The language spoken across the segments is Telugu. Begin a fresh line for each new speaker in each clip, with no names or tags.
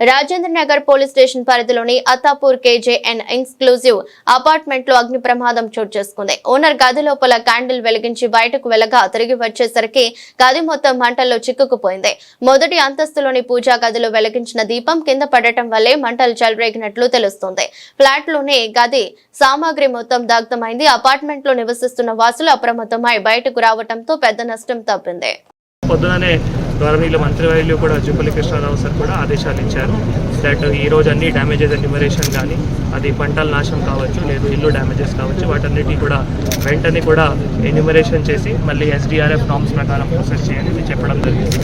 రాజేంద్ర నగర్ పోలీస్ స్టేషన్ పరిధిలోని అత్తాపూర్ కేజేఎన్ ఎక్స్క్లూజివ్ అపార్ట్మెంట్లో అగ్ని ప్రమాదం చోటు చేసుకుంది. ఓనర్ గది లోపల క్యాండిల్ వెలిగించి బయటకు వెళ్ళగా తిరిగి వచ్చేసరికి గది మొత్తం మంటల్లో చిక్కుకుపోయింది. మొదటి అంతస్తులోని పూజా గదిలో వెలిగించిన దీపం కింద పడటం వల్లే మంటలు చెలరేగినట్లు తెలుస్తుంది. ఫ్లాట్లోనే గది సామాగ్రి మొత్తం దగ్ధమైంది. అపార్ట్మెంట్లో నివసిస్తున్న వాసులు అప్రమత్తమై బయటకు రావడంతో పెద్ద నష్టం తప్పింది.
పొద్దుననే గవర్నమెంట్ మంత్రివర్యులు కూడా జుపల్లి కృష్ణారావు సార్ కూడా ఆదేశాలు ఇచ్చారు. దట్ ఈ రోజు అన్ని డ్యామేజెస్ ఎన్యూమరేషన్ కానీ అది పంటల నాశం కావచ్చు లేదు ఇల్లు డ్యామేజెస్ కావచ్చు వాటన్నిటి కూడా వెంటనే కూడా ఎన్యూమరేషన్ చేసి మళ్ళీ ఎస్డిఆర్ఎఫ్ నామ్స్ ప్రకారం ప్రాసెస్ చేయాలని చెప్పడం జరిగింది.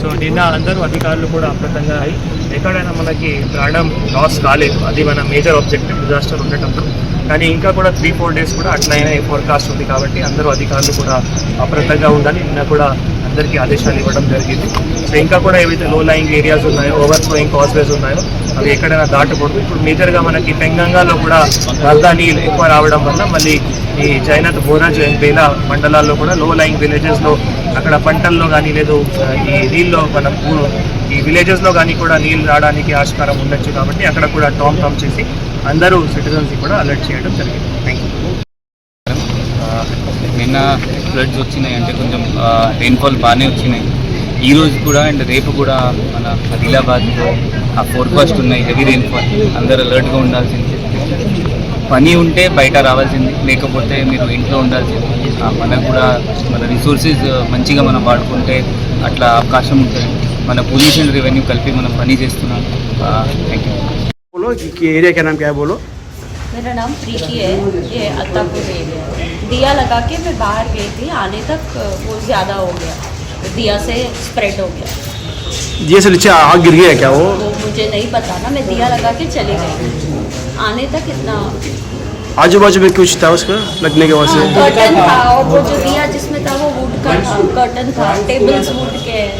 సో నిన్న అందరూ అధికారులు కూడా అప్రతంగా అయి ఎక్కడైనా మనకి ప్రాణం లాస్ కాలేదు అది మన మేజర్ ఆబ్జెక్టివ్ డిజాస్టర్ ఉండటంతో కానీ ఇంకా కూడా త్రీ ఫోర్ డేస్ కూడా అట్లయినా ఫోర్కాస్ట్ ఉంది కాబట్టి అందరూ అధికారులు కూడా అప్రతంగా ఉండాలి. నిన్న కూడా అందరికీ ఆదేశాలు ఇవ్వడం జరిగింది. సో ఇంకా కూడా ఏవైతే లో లయింగ్ ఏరియాస్ ఉన్నాయో ఓవర్ ఫ్లోయింగ్ కాస్వేస్ ఉన్నాయో అవి ఎక్కడైనా దాటకూడదు. ఇప్పుడు మేజర్గా మనకి పెంగంగాలో కూడా వరద నీళ్ళు ఎక్కువ రావడం వల్ల మళ్ళీ ఈ జైనత్ బోరాజ్ బేలా మండలాల్లో కూడా లో లయింగ్ విలేజెస్లో అక్కడ పంటల్లో కానీ లేదు ఈ నీళ్ళలో మనం ఈ విలేజెస్లో కానీ కూడా నీళ్ళు రావడానికి ఆస్కారం ఉండొచ్చు కాబట్టి అక్కడ కూడా టామ్ టామ్ చేసి అందరూ సిటిజన్స్ కూడా అలర్ట్ చేయడం జరిగింది. థ్యాంక్ యూ
నిన్న ఫ్లడ్స్ వచ్చినాయి అంటే కొంచెం రెయిన్ఫాల్ బాగానే వచ్చినాయి ఈ రోజు కూడా అండ్ రేపు కూడా మన ఆదిలాబాద్లో ఆ ఫోర్కాస్ట్ ఉన్నాయి హెవీ రెయిన్ఫాల్ అందరూ అలర్ట్గా ఉండాల్సింది పని ఉంటే బయట రావాల్సింది లేకపోతే మీరు ఇంట్లో ఉండాల్సింది ఆ, మనకు కూడా మన రిసోర్సెస్ మంచిగా మనం వాడుకుంటే అట్లా అవకాశం ఉంటుంది మన పొల్యూషన్ రెవెన్యూ కలిపి మనం పని చేస్తున్నాం థ్యాంక్ యూ
बोलो कि, कि एरिया का नाम क्या है बोलो
मेरा नाम प्रीति है ये अत्तापुर एरिया है दिया लगा के मैं बाहर गई थी आने तक वो ज़्यादा हो गया दिया से स्प्रेड हो गया।
दिए से नीचे आग गिर गया क्या वो?
वो मुझे नहीं पता ना मैं दिया लगा के चली गई। आने तक इतना
आजू बाजू में कुछ था उसका लगने के वजह से?
कर्टन था और वो जो दिया जिसमें था वो वुड का था कर्टन था टेबल्स वुड के। हैं